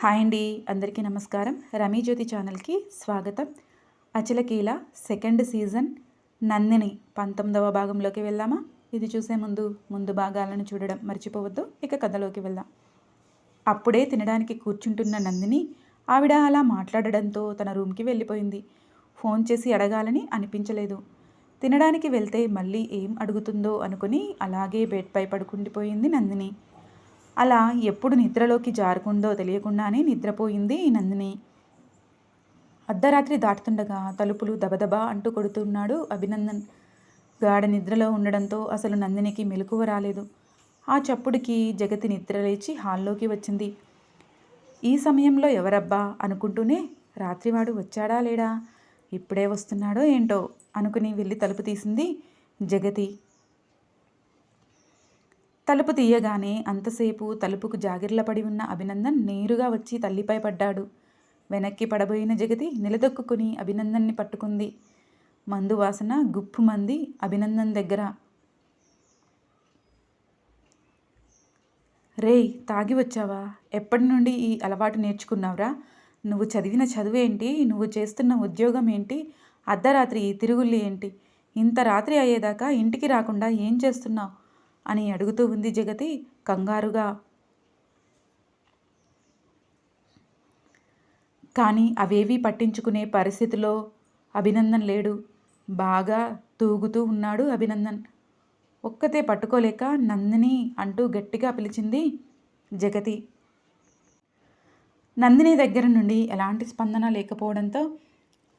Hi అండి అందరికీ నమస్కారం. రమీ జ్యోతి ఛానల్కి స్వాగతం. అచలకీల సెకండ్ సీజన్ నందిని పంతొమ్మిదవ భాగంలోకి వెళ్దామా? ఇది చూసే ముందు ముందు భాగాలను చూడడం మర్చిపోవద్దు. ఇక కథలోకి వెళ్దాం. అప్పుడే తినడానికి కూర్చుంటున్న నందిని ఆవిడ అలా మాట్లాడడంతో తన రూమ్కి వెళ్ళిపోయింది. ఫోన్ చేసి అడగాలని అనిపించలేదు. తినడానికి వెళ్తే మళ్ళీ ఏం అడుగుతుందో అనుకుని అలాగే బెడ్పై పడుకుండిపోయింది నందిని. అలా ఎప్పుడు నిద్రలోకి జారుకుందో తెలియకుండానే నిద్రపోయింది ఈ నందిని. అర్ధరాత్రి దాటుతుండగా తలుపులు దబదబా అంటూ కొడుతున్నాడు అభినందన్. గాఢ నిద్రలో ఉండడంతో అసలు నందినికి మెలకువ రాలేదు. ఆ చప్పుడుకి జగతి నిద్ర లేచి హాల్లోకి వచ్చింది. ఈ సమయంలో ఎవరబ్బా అనుకుంటూనే రాత్రివాడు వచ్చాడా లేడా? ఇప్పుడే వస్తున్నాడో ఏంటో అనుకుని వెళ్ళి తలుపు తీసింది జగతి. తలుపు తీయగానే అంతసేపు తలుపుకు జాగిర్లపడి ఉన్న అభినందన్ నేరుగా వచ్చి తల్లిపై పడ్డాడు. వెనక్కి పడబోయిన జగతి నిలదొక్కుని అభినందన్ని పట్టుకుంది. మందు వాసన గుప్పు మంది అభినందన్ దగ్గర. రేయ్ తాగి వచ్చావా? ఎప్పటి నుండి ఈ అలవాటు నేర్చుకున్నావురా? నువ్వు చదివిన చదువేంటి? నువ్వు చేస్తున్న ఉద్యోగం ఏంటి అర్ధరాత్రి ఈ తిరుగుళ్ళు ఏంటి? ఇంత రాత్రి అయ్యేదాకా ఇంటికి రాకుండా ఏం చేస్తున్నావు? అని అడుగుతూ ఉంది జగతి కంగారుగా. కానీ అవేవీ పట్టించుకునే పరిస్థితిలో అభినందన్ లేడు. బాగా తూగుతూ ఉన్నాడు అభినందన్. ఒక్కతే పట్టుకోలేక నందిని అంటూ గట్టిగా పిలిచింది జగతి. నందిని దగ్గర నుండి ఎలాంటి స్పందన లేకపోవడంతో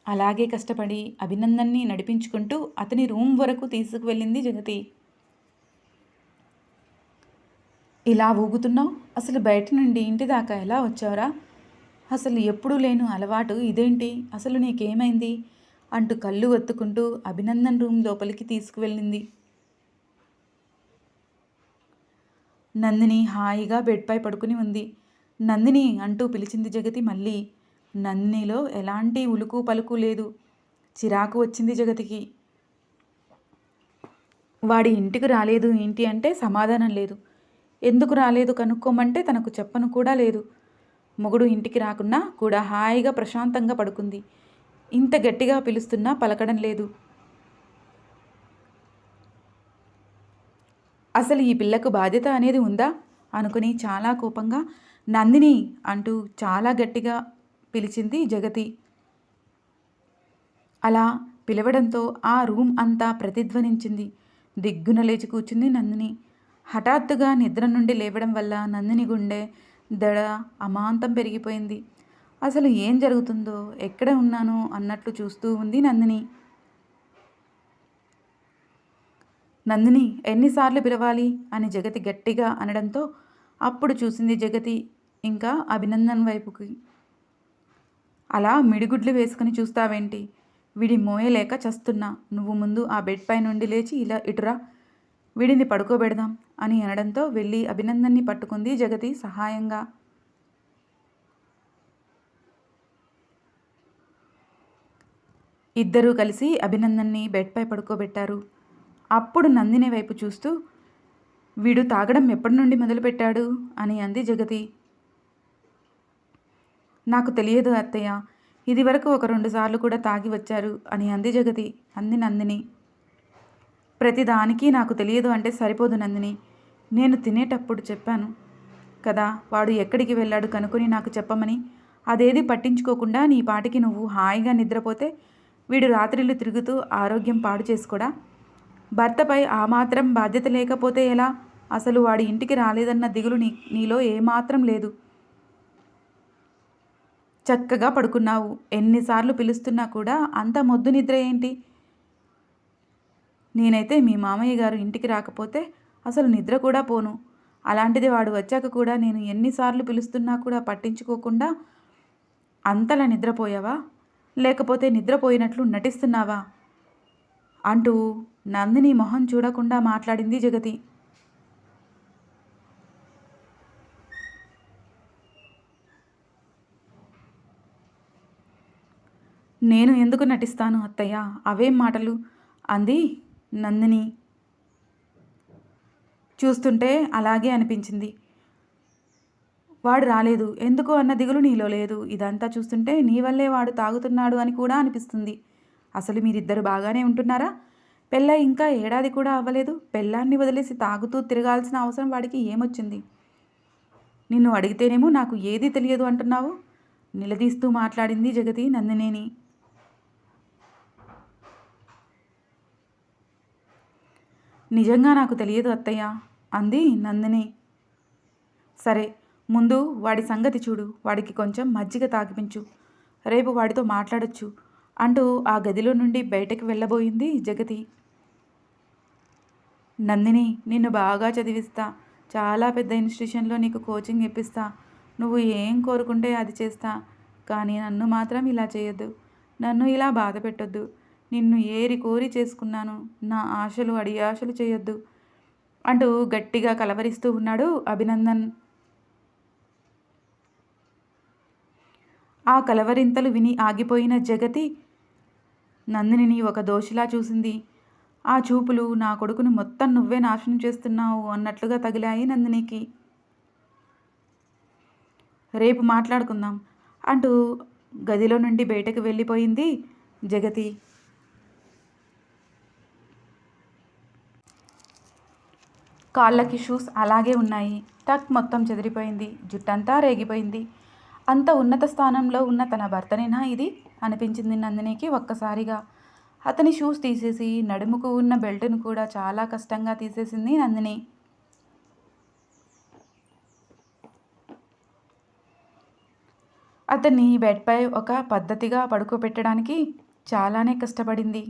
అలాగే కష్టపడి అభినందన్ని నడిపించుకుంటూ అతని రూమ్ వరకు తీసుకువెళ్ళింది జగతి. ఇలా ఊగుతున్నావు? అసలు బయట నుండి ఇంటి దాకా ఎలా వచ్చావురా? అసలు ఎప్పుడూ లేను అలవాటు ఇదేంటి? అసలు నీకేమైంది? అంటూ కళ్ళు ఒత్తుకుంటూ అభినందన్ రూమ్ లోపలికి తీసుకువెళ్ళింది. నందిని హాయిగా బెడ్పై పడుకుని ఉంది. నందిని అంటూ పిలిచింది జగతి మళ్ళీ. నందినిలో ఎలాంటి ఉలుకు పలుకు లేదు. చిరాకు వచ్చింది జగతికి. వాడి ఇంటికి రాలేదు ఏంటి అంటే సమాధానం లేదు. ఎందుకు రాలేదు కనుక్కోమంటే తనకు చెప్పను కూడా లేదు. మొగుడు ఇంటికి రాకున్నా కూడా హాయిగా ప్రశాంతంగా పడుకుంది. ఇంత గట్టిగా పిలుస్తున్నా పలకడం లేదు. అసలు ఈ పిల్లకు బాధ్యత అనేది ఉందా? అనుకుని చాలా కోపంగా నందిని అంటూ చాలా గట్టిగా పిలిచింది జగతి. అలా పిలవడంతో ఆ రూమ్ అంతా ప్రతిధ్వనించింది. దిగ్గున లేచి కూర్చుంది నందిని. హఠాత్తుగా నిద్ర నుండి లేవడం వల్ల నందిని గుండె దడ అమాంతం పెరిగిపోయింది. అసలు ఏం జరుగుతుందో ఎక్కడ ఉన్నాను అన్నట్లు చూస్తూ ఉంది నందిని. నందిని ఎన్నిసార్లు పిలవాలి? అని జగతి గట్టిగా అనడంతో అప్పుడు చూసింది జగతి ఇంకా అభినందన్ వైపుకి. అలా మిడిగుడ్లు వేసుకుని చూస్తావేంటి? వీడి మోయలేక చస్తున్నా. నువ్వు ముందు ఆ బెడ్ పై నుండి లేచి ఇలా ఇటురా. వీడిని పడుకోబెడదాం అని అనడంతో వెళ్ళి అభినందన్ని పట్టుకుంది జగతి సహాయంగా. ఇద్దరూ కలిసి అభినందన్ని బెడ్పై పడుకోబెట్టారు. అప్పుడు నందిని వైపు చూస్తూ వీడు తాగడం ఎప్పటి నుండి మొదలుపెట్టాడు? అని అంది జగతి. నాకు తెలియదు అత్తయ్య ఇదివరకు ఒక రెండు సార్లు కూడా తాగి వచ్చారు అని అంది జగతి. అంది నందిని. ప్రతిదానికి నాకు తెలియదు అంటే సరిపోదు నందిని. నేను తినేటప్పుడు చెప్పాను. కదా వాడు ఎక్కడికి వెళ్ళాడు కనుక్కొని నాకు చెప్పమని. అదేది పట్టించుకోకుండా నీ పాటికి నువ్వు హాయిగా నిద్రపోతే వీడు రాత్రిళ్ళు తిరుగుతూ ఆరోగ్యం పాడు చేసుకోడా? భర్తపై ఆ మాత్రం బాధ్యత లేకపోతే ఎలా? అసలు వాడి ఇంటికి రాలేదన్న దిగులు నీ నీలో ఏమాత్రం లేదు. చక్కగా పడుకున్నావు. ఎన్నిసార్లు పిలుస్తున్నా కూడా అంత మొద్దు నిద్ర ఏంటి? నేనైతే మీ మామయ్య గారు ఇంటికి రాకపోతే అసలు నిద్ర కూడా పోను. అలాంటిది వాడు వచ్చాక కూడా నేను ఎన్నిసార్లు పిలుస్తున్నా కూడా పట్టించుకోకుండా అంతలా నిద్రపోయావా? లేకపోతే నిద్రపోయినట్లు నటిస్తున్నావా? అంటూ నందిని మొహం చూడకుండా మాట్లాడింది జగతి. నేను ఎందుకు నటిస్తాను అత్తయ్య? అవేం మాటలు? అంది నందిని చూస్తుంటే అలాగే అనిపించింది. వాడు రాలేదు. ఎందుకు అన్న దిగులు నీలో లేదు. ఇదంతా చూస్తుంటే నీ వల్లే వాడు తాగుతున్నాడు అని కూడా అనిపిస్తుంది. అసలు మీరిద్దరు బాగానే ఉంటున్నారా? పెళ్ళ ఇంకా ఏడాది కూడా అవ్వలేదు. పెళ్ళాన్ని వదిలేసి తాగుతూ తిరగాల్సిన అవసరం వాడికి ఏమొచ్చింది? నిన్ను అడిగితేనేమో నాకు ఏది తెలియదు అంటున్నావు? నిలదీస్తూ మాట్లాడింది జగతి నందినేని. నిజంగా నాకు తెలియదు అత్తయ్య అంది నందిని. సరే ముందు వాడి సంగతి చూడు వాడికి కొంచెం మజ్జిగ తాగిపించు రేపు వాడితో మాట్లాడొచ్చు అంటూ ఆ గదిలో నుండి బయటకు వెళ్ళబోయింది జగతి. నందిని నిన్ను బాగా చదివిస్తా చాలా పెద్ద ఇన్స్టిట్యూషన్లో నీకు కోచింగ్ ఇప్పిస్తా నువ్వు ఏం కోరుకుంటే అది చేస్తా కానీ నన్ను మాత్రం ఇలా చేయొద్దు నన్ను ఇలా బాధ పెట్టొద్దు నిన్ను ఏరి కోరి చేసుకున్నాను. నా ఆశలు అడియాశలు చేయొద్దు. అంటూ గట్టిగా కలవరిస్తూ ఉన్నాడు అభినందన్. ఆ కలవరింతలు విని ఆగిపోయిన జగతి నందినిని ఒక దోషిలా చూసింది. ఆ చూపులు నా కొడుకును మొత్తం నువ్వే నాశనం చేస్తున్నావు అన్నట్లుగా తగిలాయి నందినికి. రేపు మాట్లాడుకుందాం అంటూ గదిలో నుండి బయటకు వెళ్ళిపోయింది జగతి. కాళ్ళకి షూస్ అలాగే ఉన్నాయి. టక్ మొత్తం చెదిరిపోయింది. జుట్టంతా రేగిపోయింది. అంత ఉన్నత స్థానంలో ఉన్న తన భర్తనేనా ఇది? అనిపించింది నందినికి ఒక్కసారిగా. అతని షూస్ తీసేసి నడుముకు ఉన్న బెల్ట్ను కూడా చాలా కష్టంగా తీసేసింది నందిని. అతన్ని బెడ్పై ఒక పద్ధతిగా పడుకోబెట్టడానికి చాలానే కష్టపడింది.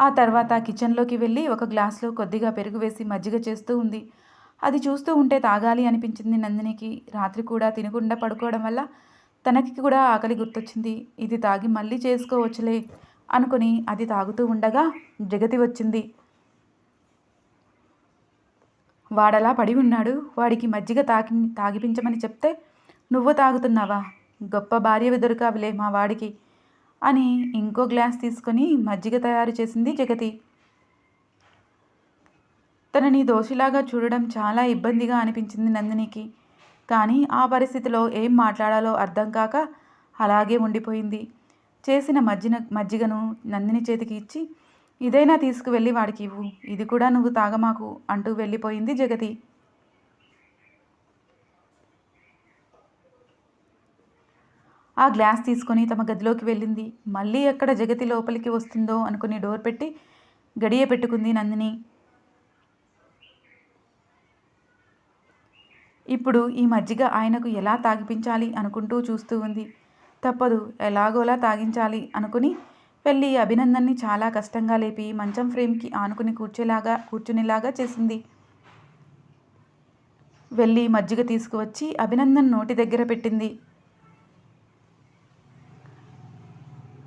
ఆ తర్వాత కిచెన్లోకి వెళ్ళి ఒక గ్లాస్లో కొద్దిగా పెరుగు వేసి మజ్జిగ చేస్తూ ఉంది. అది చూస్తూ ఉంటే తాగాలి అనిపించింది నందినికి. రాత్రి కూడా తినకుండా పడుకోవడం వల్ల తనకి కూడా ఆకలి గుర్తొచ్చింది. ఇది తాగి మళ్ళీ చేసుకోవచ్చులే అనుకుని అది తాగుతూ ఉండగా జగతి వచ్చింది. వాడలా పడి ఉన్నాడు. వాడికి మజ్జిగ తాగి తాగిపించమని చెప్తే నువ్వు తాగుతున్నావా? గొప్ప భార్య దొరకావిలే మా వాడికి. అని ఇంకో గ్లాస్ తీసుకొని మజ్జిగ తయారు చేసింది జగతి. తనని దోషిలాగా చూడడం చాలా ఇబ్బందిగా అనిపించింది నందినికి. కానీ ఆ పరిస్థితిలో ఏం మాట్లాడాలో అర్థం కాక అలాగే ఉండిపోయింది. చేసిన మజ్జిన మజ్జిగను నందిని చేతికి ఇచ్చి ఇదైనా తీసుకువెళ్ళి వాడికి ఇవ్వు. ఇది కూడా నువ్వు తాగమాకు అంటూ వెళ్ళిపోయింది జగతి. ఆ గ్లాస్ తీసుకొని తమ గదిలోకి వెళ్ళింది. మళ్ళీ ఎక్కడ జగతి లోపలికి వస్తుందో అనుకుని డోర్ పెట్టి గడియ పెట్టుకుంది నందిని. ఇప్పుడు ఈ మజ్జిగ ఆయనకు ఎలా తాగిపించాలి అనుకుంటూ చూస్తూ ఉంది. తప్పదు ఎలాగోలా తాగించాలి అనుకుని వెళ్ళి అభినందన్ని చాలా కష్టంగా లేపి మంచం ఫ్రేమ్కి ఆనుకుని కూర్చేలాగా కూర్చునేలాగా చేసింది. వెళ్ళి మజ్జిగ తీసుకువచ్చి అభినందన్ నోటి దగ్గర పెట్టింది.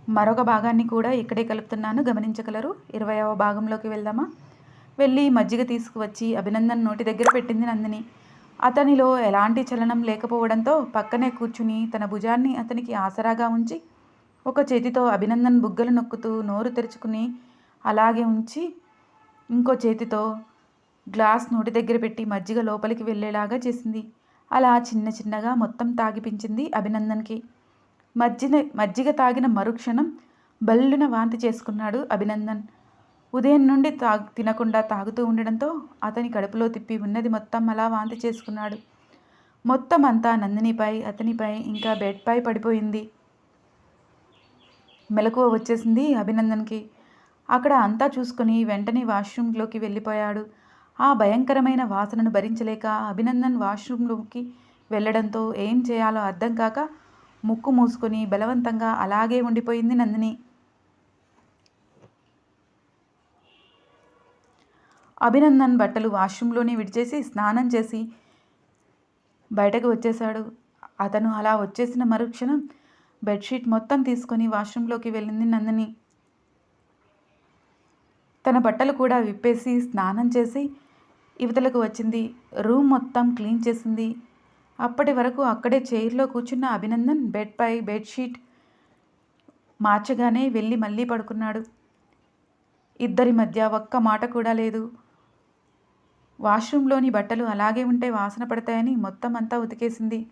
మరొక భాగాన్ని కూడా ఇక్కడే కలుపుతున్నాను. గమనించగలరు. ఇరవైవ భాగంలోకి వెళ్దామా? వెళ్ళి మజ్జిగ తీసుకువచ్చి అభినందన్ నోటి దగ్గర పెట్టింది నందిని. అతనిలో ఎలాంటి చలనం లేకపోవడంతో పక్కనే కూర్చుని తన భుజాన్ని అతనికి ఆసరాగా ఉంచి ఒక చేతితో అభినందన్ బుగ్గలు నొక్కుతూ నోరు తెరుచుకుని అలాగే ఉంచి ఇంకో చేతితో గ్లాస్ నోటి దగ్గర పెట్టి మజ్జిగ లోపలికి వెళ్ళేలాగా చేసింది. అలా చిన్న చిన్నగా మొత్తం తాగిపించింది అభినందన్కి. మజ్జిగ మజ్జిగ తాగిన మరుక్షణం బల్లున వాంతి చేసుకున్నాడు అభినందన్. ఉదయం నుండి తాగు తినకుండా తాగుతూ ఉండడంతో అతని కడుపులో తిప్పి ఉన్నది మొత్తం అలా వాంతి చేసుకున్నాడు. మొత్తం అంతా నందినిపై అతనిపై ఇంకా బెడ్పై పడిపోయింది. మెలకువ వచ్చేసింది అభినందన్కి. అక్కడ అంతా చూసుకొని వెంటనే వాష్రూమ్లోకి వెళ్ళిపోయాడు. ఆ భయంకరమైన వాసనను భరించలేక అభినందన్ వాష్రూమ్లోకి వెళ్ళడంతో ఏం చేయాలో అర్థం కాక ముక్కు మూసుకొని బలవంతంగా అలాగే ఉండిపోయింది నందిని. అభినందన్ బట్టలు వాష్రూమ్లోనే విడిచేసి స్నానం చేసి బయటకు వచ్చేశాడు. అతను అలా వచ్చేసిన మరుక్షణం బెడ్షీట్ మొత్తం తీసుకొని వాష్రూమ్లోకి వెళ్ళింది నందిని. తన బట్టలు కూడా విప్పేసి స్నానం చేసి ఇవతలకు వచ్చింది. రూమ్ మొత్తం క్లీన్ చేసింది. అప్పటి వరకు అక్కడే చైర్లో కూర్చున్న అభినందన్ బెడ్పై బెడ్షీట్ మార్చగానే వెళ్ళి మళ్ళీ పడుకున్నాడు. ఇద్దరి మధ్య ఒక్క మాట కూడా లేదు. వాష్రూమ్లోని బట్టలు అలాగే ఉంటే వాసన పడతాయని మొత్తం అంతా ఉతికేసింది.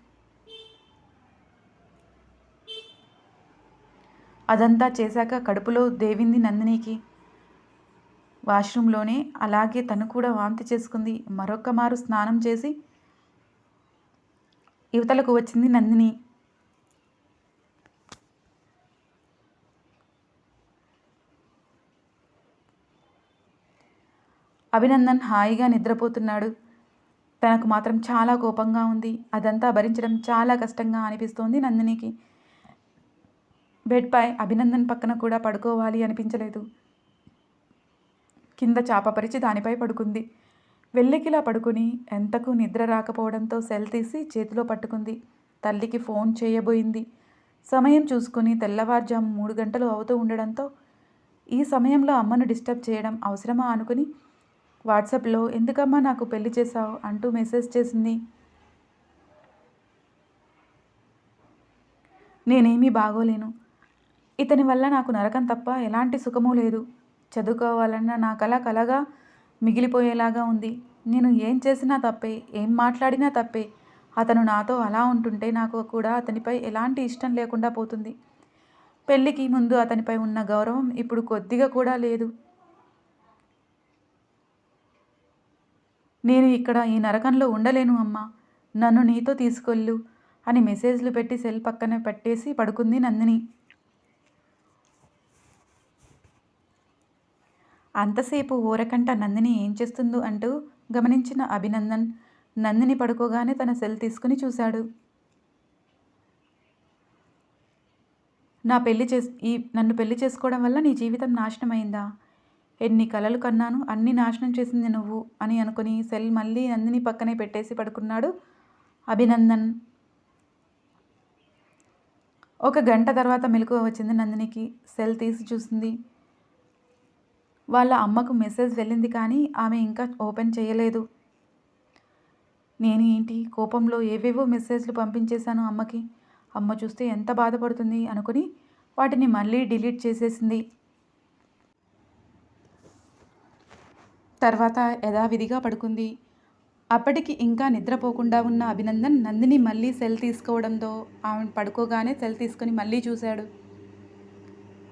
అదంతా చేశాక కడుపులో దేవింది నందినికి. వాష్రూమ్లోనే అలాగే తను కూడా వాంతి చేసుకుంది. మరొక్క మారు స్నానం చేసి యువతలకు వచ్చింది నందిని. అభినందన్ హాయిగా నిద్రపోతున్నాడు. తనకు మాత్రం చాలా కోపంగా ఉంది. అదంతా భరించడం చాలా కష్టంగా అనిపిస్తోంది నందినికి. బెడ్పై అభినందన్ పక్కన కూడా పడుకోవాలి అనిపించలేదు. కింద చాపపరిచి దానిపై పడుకుంది. వెల్లెకిలా పడుకుని ఎంతకు నిద్ర రాకపోవడంతో సెల్ తీసి చేతిలో పట్టుకుంది. తల్లికి ఫోన్ చేయబోయింది. సమయం చూసుకుని తెల్లవారుజాము మూడు గంటలు అవుతూ ఉండడంతో ఈ సమయంలో అమ్మను డిస్టర్బ్ చేయడం అవసరమా అనుకుని వాట్సాప్లో ఎందుకమ్మా నాకు పెళ్ళి చేశావు? అంటూ మెసేజ్ చేసింది. నేనేమీ బాగోలేను. ఇతని వల్ల నాకు నరకం తప్ప ఎలాంటి సుఖమూ లేదు. చదువుకోవాలన్న నా కళ కలగా మిగిలిపోయేలాగా ఉంది. నేను ఏం చేసినా తప్పే ఏం మాట్లాడినా తప్పే. అతను నాతో అలా ఉంటుంటే నాకు కూడా అతనిపై ఎలాంటి ఇష్టం లేకుండా పోతుంది. పెళ్ళికి ముందు అతనిపై ఉన్న గౌరవం ఇప్పుడు కొద్దిగా కూడా లేదు. నేను ఇక్కడ ఈ నరకంలో ఉండలేను అమ్మా. నన్ను నీతో తీసుకెళ్ళు అని మెసేజ్లు పెట్టి సెల్ పక్కనే పెట్టేసి పడుకుంది నందిని. అంతసేపు ఊరకంట నందిని ఏం చేస్తుందో అంటూ గమనించిన అభినందన్ నందిని పడుకోగానే తన సెల్ తీసుకుని చూశాడు. నా పెళ్ళి చేస్ ఈ నన్ను పెళ్ళి చేసుకోవడం వల్ల నీ జీవితం నాశనమైందా? ఎన్ని కలలు కన్నాను అన్ని నాశనం చేసింది నువ్వు అని అనుకుని సెల్ మళ్ళీ నందిని పక్కనే పెట్టేసి పడుకున్నాడు అభినందన్. ఒక గంట తర్వాత మెలకువ వచ్చింది నందినికి. సెల్ తీసి చూసింది. వాళ్ళ అమ్మకు మెసేజ్ వెళ్ళింది కానీ ఆమె ఇంకా ఓపెన్ చేయలేదు. నేను ఏంటి? కోపంలో ఏవేవో మెసేజ్లు పంపించేశాను అమ్మకి. అమ్మ చూస్తే ఎంత బాధపడుతుంది అనుకుని వాటిని మళ్ళీ డిలీట్ చేసేసింది. తర్వాత యథావిధిగా పడుకుంది. అప్పటికి ఇంకా నిద్రపోకుండా ఉన్న అభినందన్ నందిని మళ్ళీ సెల్ తీసుకోవడంతో ఆమె పడుకోగానే సెల్ తీసుకొని మళ్ళీ చూశాడు.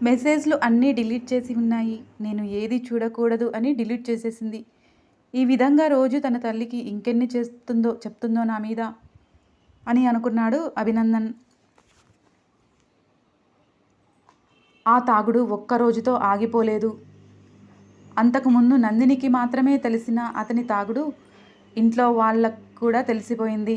మెసేజ్లు అన్నీ డిలీట్ చేసి ఉన్నాయి. నేను ఏది చూడకూడదు అని డిలీట్ చేసేసింది. ఈ విధంగా రోజు తన తల్లికి ఇంకెన్ని చేస్తుందో చెప్తుందో నా మీద అని అనుకున్నాడు అభినందన్. ఆ తాగుడు ఒక్క రోజుతో ఆగిపోలేదు. అంతకుముందు నందినికి మాత్రమే తెలిసిన అతని తాగుడు ఇంట్లో వాళ్ళకు కూడా తెలిసిపోయింది.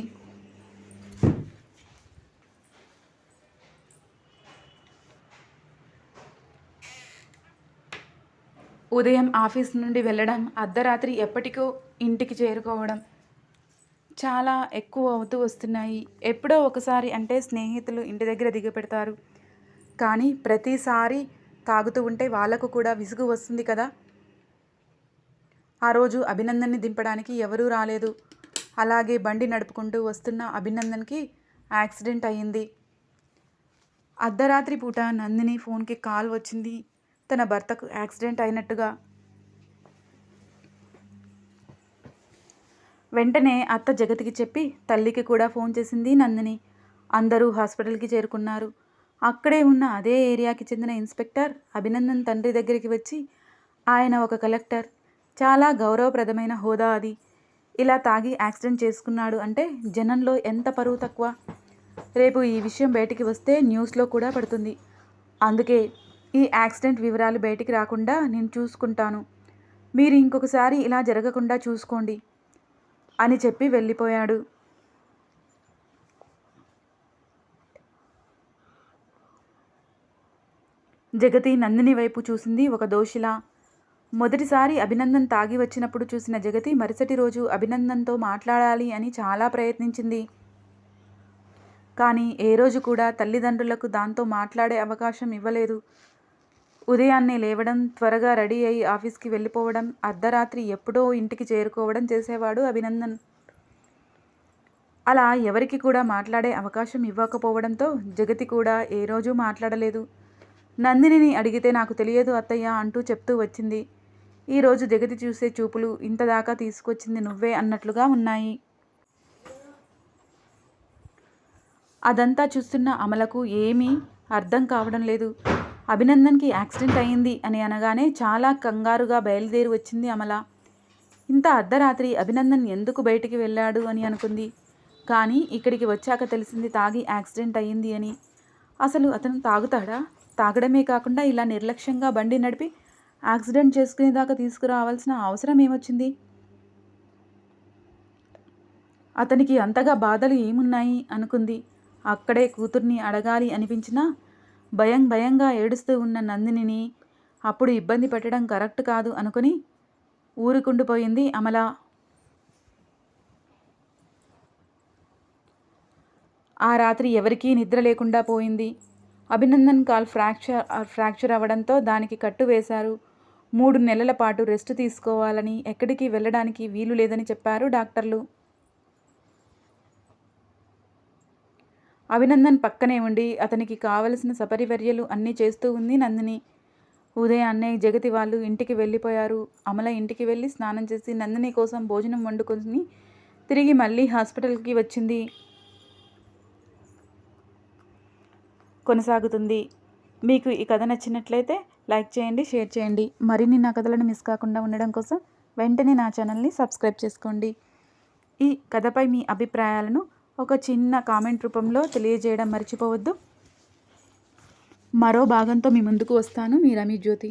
ఉదయం ఆఫీస్ నుండి వెళ్ళడం అర్ధరాత్రి ఎప్పటికో ఇంటికి చేరుకోవడం చాలా ఎక్కువ అవుతూ వస్తున్నాయి. ఎప్పుడో ఒకసారి అంటే స్నేహితులు ఇంటి దగ్గర దిగపెడతారు కానీ ప్రతిసారి తాగుతూ ఉంటే వాళ్ళకు కూడా విసుగు వస్తుంది కదా. ఆ రోజు అభినందన్ని దింపడానికి ఎవరూ రాలేదు. అలాగే బండి నడుపుకుంటూ వస్తున్న అభినందన్కి యాక్సిడెంట్ అయ్యింది. అర్ధరాత్రి పూట నందిని ఫోన్కి కాల్ వచ్చింది. తన భర్తకు యాక్సిడెంట్ అయినట్టుగా. వెంటనే అత్త జగతికి చెప్పి తల్లికి కూడా ఫోన్ చేసింది నందిని. అందరూ హాస్పిటల్కి చేరుకున్నారు. అక్కడే ఉన్న అదే ఏరియాకి చెందిన ఇన్స్పెక్టర్ అభినందన్ తండ్రి దగ్గరికి వచ్చి ఆయన ఒక కలెక్టర్. చాలా గౌరవప్రదమైన హోదా అది. ఇలా తాగి యాక్సిడెంట్ చేసుకున్నాడు అంటే జనంలో ఎంత పరువు తక్కువ? రేపు ఈ విషయం బయటికి వస్తే న్యూస్లో కూడా పడుతుంది. అందుకే ఈ యాక్సిడెంట్ వివరాలు బయటికి రాకుండా నేను చూసుకుంటాను. మీరు ఇంకొకసారి ఇలా జరగకుండా చూసుకోండి అని చెప్పి వెళ్ళిపోయాడు. జగతి నందిని వైపు చూసింది ఒక దోషిలా. మొదటిసారి అభినందన్ తాగి వచ్చినప్పుడు చూసిన జగతి మరుసటి రోజు అభినందన్తో మాట్లాడాలి అని చాలా ప్రయత్నించింది. కానీ ఏ రోజు కూడా తల్లిదండ్రులకు దాంతో మాట్లాడే అవకాశం ఇవ్వలేదు. ఉదయాన్నే లేవడం త్వరగా రెడీ అయి ఆఫీస్కి వెళ్ళిపోవడం అర్ధరాత్రి ఎప్పుడో ఇంటికి చేరుకోవడం చేసేవాడు అభినందన్. అలా ఎవరికి కూడా మాట్లాడే అవకాశం ఇవ్వకపోవడంతో జగతి కూడా ఏ రోజు మాట్లాడలేదు. నందినిని అడిగితే నాకు తెలియదు అత్తయ్య అంటూ చెప్తూ వచ్చింది. ఈరోజు జగతి చూసే చూపులు ఇంతదాకా తీసుకొచ్చింది నువ్వే అన్నట్లుగా ఉన్నాయి. అదంతా చూస్తున్న అమలకు ఏమీ అర్థం కావడం లేదు. అభినందన్కి యాక్సిడెంట్ అయింది అని అనగానే చాలా కంగారుగా బయలుదేరి వచ్చింది అమల. ఇంత అర్ధరాత్రి అభినందన్ ఎందుకు బయటికి వెళ్ళాడు అని అనుకుంది. కానీ ఇక్కడికి వచ్చాక తెలిసింది తాగి యాక్సిడెంట్ అయ్యింది అని. అసలు అతను తాగుతాడా? తాగడమే కాకుండా ఇలా నిర్లక్ష్యంగా బండి నడిపి యాక్సిడెంట్ చేసుకునేదాకా తీసుకురావాల్సిన అవసరం ఏమొచ్చింది? అతనికి అంతగా బాధలు ఏమున్నాయి అనుకుంది. అక్కడే కూతుర్ని అడగాలి అనిపించినా భయం భయంగా ఏడుస్తూ ఉన్న నందినిని అప్పుడు ఇబ్బంది పెట్టడం కరెక్ట్ కాదు అనుకుని ఊరుకుండిపోయింది అమల. ఆ రాత్రి ఎవరికీ నిద్ర లేకుండా పోయింది. అభినందన్ కాల్ ఫ్రాక్చర్ ఫ్రాక్చర్ అవ్వడంతో దానికి కట్టు వేశారు. మూడు నెలల పాటు రెస్ట్ తీసుకోవాలని ఎక్కడికి వెళ్ళడానికి వీలు లేదని చెప్పారు డాక్టర్లు. అభినందన్ పక్కనే ఉండి అతనికి కావలసిన సపరివర్యలు అన్నీ చేస్తూ ఉంది నందిని. ఉదయాన్నే జగతి వాళ్ళు ఇంటికి వెళ్ళిపోయారు. అమల ఇంటికి వెళ్ళి స్నానం చేసి నందిని కోసం భోజనం వండుకొని తిరిగి మళ్ళీ హాస్పిటల్కి వచ్చింది. కొనసాగుతుంది. మీకు ఈ కథ నచ్చినట్లయితే లైక్ చేయండి షేర్ చేయండి. మరిన్ని నా కథలను మిస్ కాకుండా ఉండడం కోసం వెంటనే నా ఛానల్ని సబ్స్క్రైబ్ చేసుకోండి. ఈ కథపై మీ అభిప్రాయాలను ఒక చిన్న కామెంట్ రూపంలో తెలియజేయడం మర్చిపోవద్దు. మరో భాగంతో మీ ముందుకు వస్తాను. మీ రమీ జ్యోతి.